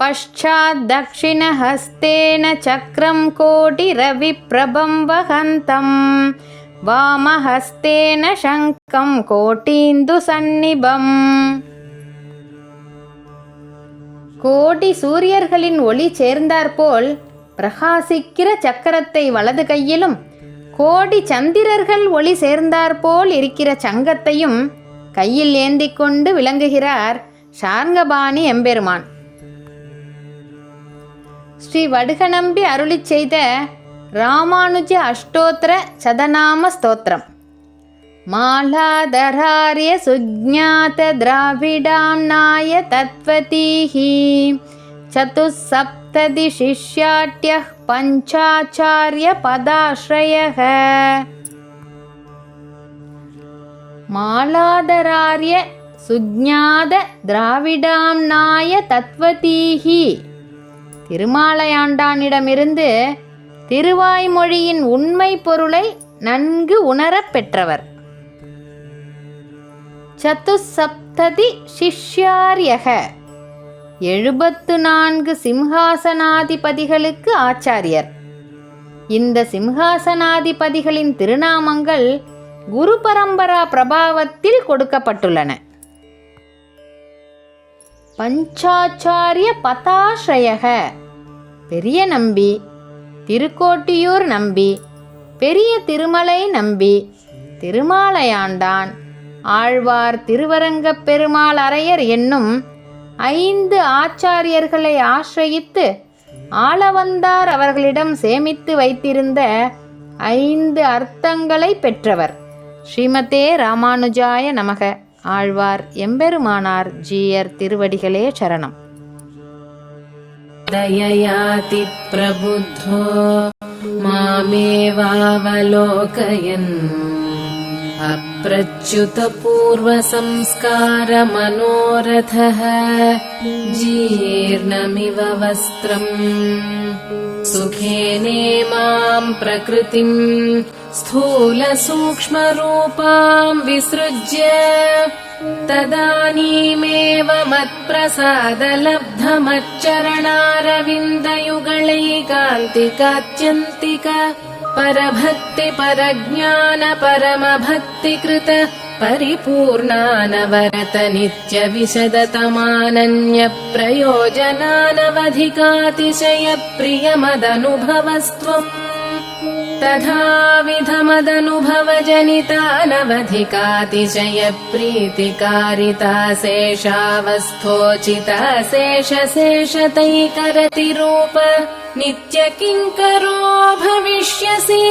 पश्चाद्दक्षिणहस्तेन चक्रं कोटिरविप्रभं वहन्तं वामहस्तेन शङ्खं கோட்டி கோடி சூரியர்களின் ஒளி சேர்ந்தாற்போல் பிரகாசிக்கிற சக்கரத்தை வலது கையிலும் கோடி சந்திரர்கள் ஒளி சேர்ந்தாற்போல் இருக்கிற சங்கத்தையும் கையில் ஏந்தி கொண்டு விளங்குகிறார் ஷாங்கபாணி எம்பெருமான். ஸ்ரீ வடுகநம்பி அருளி செய்த ராமானுஜ அஷ்டோத்திர சதநாம ஸ்தோத்திரம். மாலாதராரிய சுஜாத திராவிடாம்னாய தத்வதீஹி சதுசப்ததி சிஷ்யாட்ய பஞ்சாச்சாரிய பதாஸ்ரயः மாலாதராரிய சுஜாத திராவிடாம்னாய தத்வதீஹி திருமாலையாண்டானிடமிருந்து திருவாய்மொழியின் உண்மை பொருளை நன்கு உணரப் பெற்றவர். சதுசப்ததி சிஷ்யாரியக. எழுபத்து நான்கு சிம்ஹாசனாதிபதிகளுக்கு ஆச்சாரியர். இந்த சிம்ஹாசனாதிபதிகளின் திருநாமங்கள் குரு பரம்பரா பிரபாவத்தில் கொடுக்கப்பட்டுள்ளன. பஞ்சாச்சாரிய பதாஸ்ரயக பெரிய நம்பி திருக்கோட்டியூர் நம்பி பெரிய திருமலை நம்பி திருமாலையாண்டான். ஆழ்வார் திருவரங்கப் பெருமாள் அரையர் என்னும் ஐந்து ஆச்சாரியர்களை ஆசிரயித்து ஆளவந்தார் அவர்களிடம் சேமித்து வைத்திருந்த ஐந்து அர்த்தங்களை பெற்றவர். ஸ்ரீமதே ராமானுஜாய நமக. ஆழ்வார் எம்பெருமானார் ஜீயர் திருவடிகளே சரணம். दययाति प्रबुद्धो मामेवावलोकयन्। अप्रच्युतपूर्वसंस्कारमनोरथः जीर्णमिव वस्त्रम्। सुखेनेमाम् प्रकृतिम् स्थूलसूक्ष्मरूपाम् विसृज्य तदानीमेव मत्प्रसादलब्धमच्चरणारविन्दयुगणैकान्तिकात्यन्तिक परभक्तिपरज्ञानपरमभक्तिकृत परिपूर्णानवरत नित्यविशदतमानन्यप्रयोजनानवधिकातिशयप्रियमदनुभवस्त्वम् तथाविधमदनुभवजनितानवधिकातिशयप्रीतिकारिता शेषावस्थोचिता शेष शेषतैकरति रूप। नित्य किङ्करो भविष्यसि?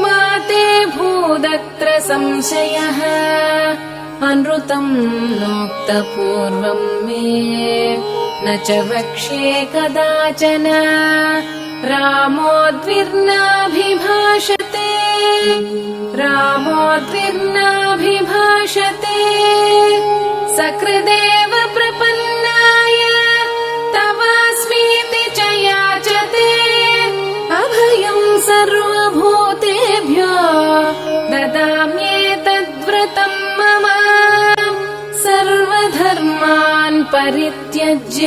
माते भूदत्र संशयः। अनृतम् लोक्त पूर्वम् मे। न च वक्ष्ये कदाचन। रामोद्विर्नाभिभाषते रामोद्विर्नाभिभाषते सकृदेव प्रपन्नाय तवास्मीति च याचते। अभयम् सर्वभूतेभ्यो ददाम्येतद्व्रतम् मम। सर्वधर्मान् परित्यज्य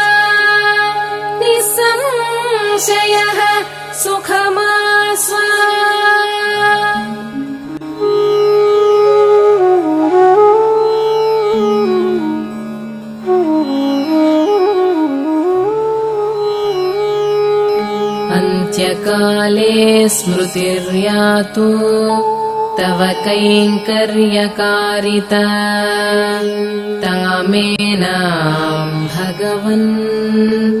सुखमास्व। अन्त्यकाले स्मृतिर्यातु तव कैङ्कर्यकारिता। तामेनां भगवन्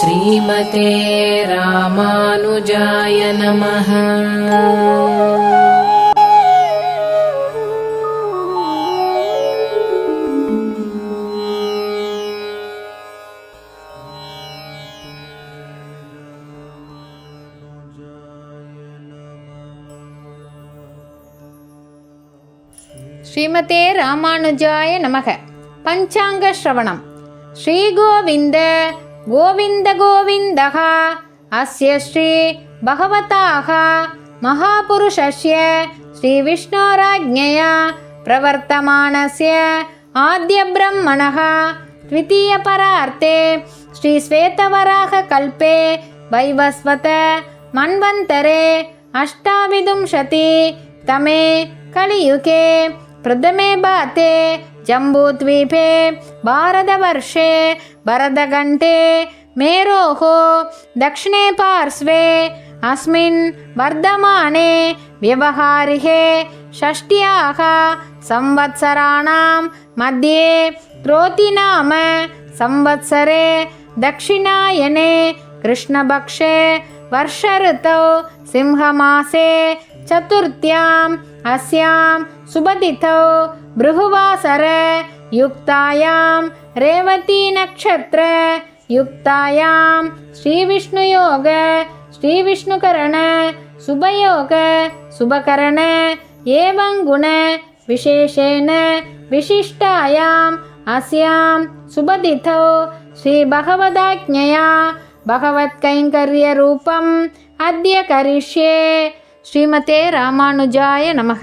ശ്രീമതേ രാമാനുജായ നമ. ശ്രീമതേ രാമാനുജായ നമഃ. പഞ്ചാംഗ ശ്രവണം. ശ്രീഗോവിന്ദ गोविन्दगोविन्दः अस्य श्रीभगवताः महापुरुषस्य श्रीविष्णोराज्ञया प्रवर्तमानस्य आद्यब्रह्मणः द्वितीयपरार्थे श्रीश्वेतवराहकल्पे वैवस्वत मन्वन्तरे अष्टाविंशतितमे कलियुगे प्रथमे भाते जम्बूद्वीपे भारतवर्षे भरतघण्टे मेरोः दक्षिणे पार्श्वे अस्मिन् वर्धमाने व्यवहारिके षष्ट्याः संवत्सराणां मध्ये क्रोतिनाम संवत्सरे दक्षिणायने कृष्णपक्षे वर्षऋतौ सिंहमासे चतुर्थ्याम् अस्यां सुबदितौ भृगुवासर युक्तायां रेवतीनक्षत्र युक्तायां श्रीविष्णुयोग श्रीविष्णुकरण सुभयोग सुभकरण एवं गुण विशेषेण विशिष्टायाम् अस्यां सुबदिथौ श्रीभगवदाज्ञया भगवत्कैङ्कर्यरूपम् अद्य करिष्ये श्रीमते रामानुजाय नमः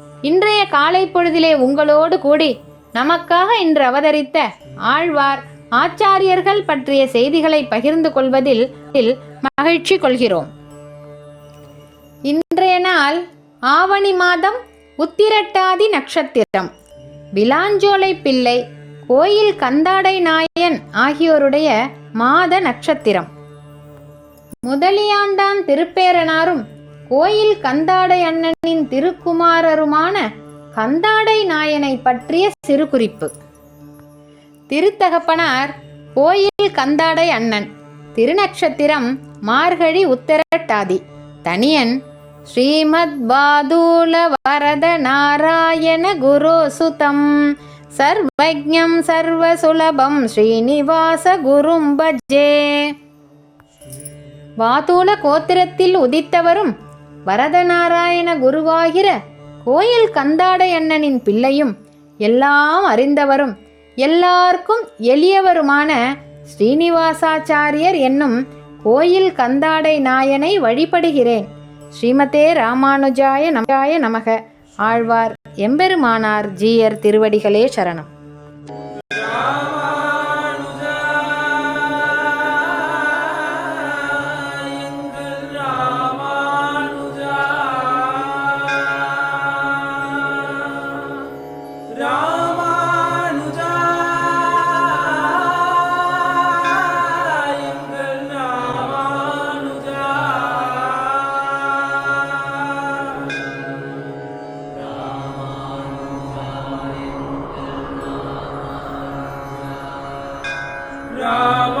இன்றைய காலை பொழுதிலே உங்களோடு கூடி நமக்காக இன்று அவதரித்த ஆழ்வார் ஆச்சாரியர்கள் பற்றிய செய்திகளை பகிர்ந்து கொள்வதில் மகிழ்ச்சி கொள்கிறோம். இன்றைய நாள் ஆவணி மாதம் உத்திரட்டாதி நட்சத்திரம். விலாஞ்சோலை பிள்ளை கோயில் கந்தாடை நாயன் ஆகியோருடைய மாத நட்சத்திரம். முதலியாண்டான் திருப்பேரனாரும் கோயில் கந்தாடை அண்ணனின் திருக்குமாரருமான கந்தாடை நாயனை பற்றிய சிறுகுறிப்பு. திருத்தகப்பனார் கோயில் கந்தாடை அண்ணன். திருநக்ஷத்திரம் மார்கழி உத்தரட்டாதி. தனியன் ஸ்ரீமத் பாதூல வரத நாராயண குரு சுதம் சர்வஜம் சர்வசுலபம் ஸ்ரீனிவாச குரும் பஜ்ஜே வாதூல கோத்திரத்தில் உதித்தவரும் வரதநாராயண குருவாகிற கோயில் கந்தாட அண்ணனின் பிள்ளையும் எல்லாம் அறிந்தவரும் எல்லாருக்கும் எளியவருமான ஸ்ரீனிவாசாச்சாரியர் என்னும் கோயில் கந்தாடை நாயனை வழிபடுகிறேன். ஸ்ரீமதே ராமானுஜாய நமகாய நமக. ஆழ்வார் எம்பெருமானார் ஜீயர் திருவடிகளே சரணம். Rama.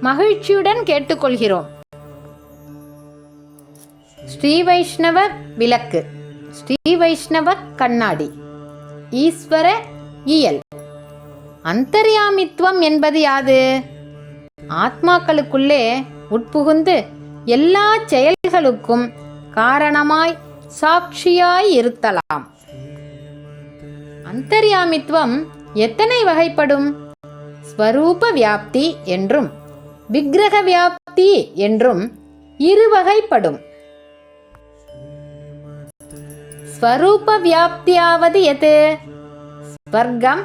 மகிழ்ச்சியுடன் கேட்டுக்கொள்கிறோம். ஸ்ரீ வைஷ்ணவ விளக்கு. ஸ்ரீ வைஷ்ணவ கண்ணாடி. ஈஸ்வர இயல். அந்தர்யாமித்துவம் என்பது யாது? ஆத்மாக்களுக்குள்ளே உட்புகுந்து எல்லா செயல்களுக்கும் காரணமாய் சாட்சியாய் இருத்தலாம். அந்தர்யாமித்துவம் எத்தனை வகைப்படும்? ஸ்வரூப வியாப்தி என்றும். விக்கிரக வியாப்தி என்றும் இரு வகைப்படும் ஸ்வரூப வியாப்தியாவது எது? ஸ்வர்க்கம்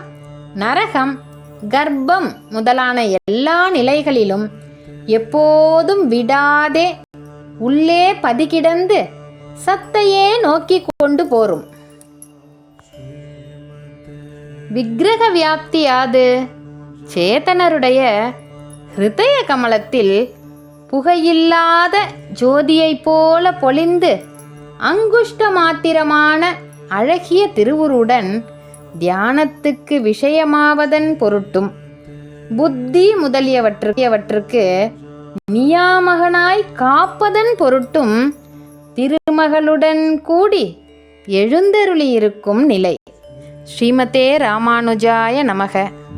நரகம் கர்ப்பம் முதலான எல்லா நிலைகளிலும் எப்போதும் விடாதே உள்ளே பதிகிடந்து சத்தையே நோக்கி கொண்டு போரும். விக்கிரக வியாப்தி யாது? சேதனருடைய ஹிருதய கமலத்தில் புகையில்லாத ஜோதியைப் போல பொழிந்து அங்குஷ்ட மாத்திரமான அழகிய திருவுருடன் தியானத்துக்கு விஷயமாவதன் பொருட்டும் புத்தி முதலியவற்றுக்கு நியாமகனாய் காப்பதன் பொருட்டும் திருமகளுடன் கூடி எழுந்தருளியிருக்கும் நிலை. ஸ்ரீமதே ராமானுஜாய நமக.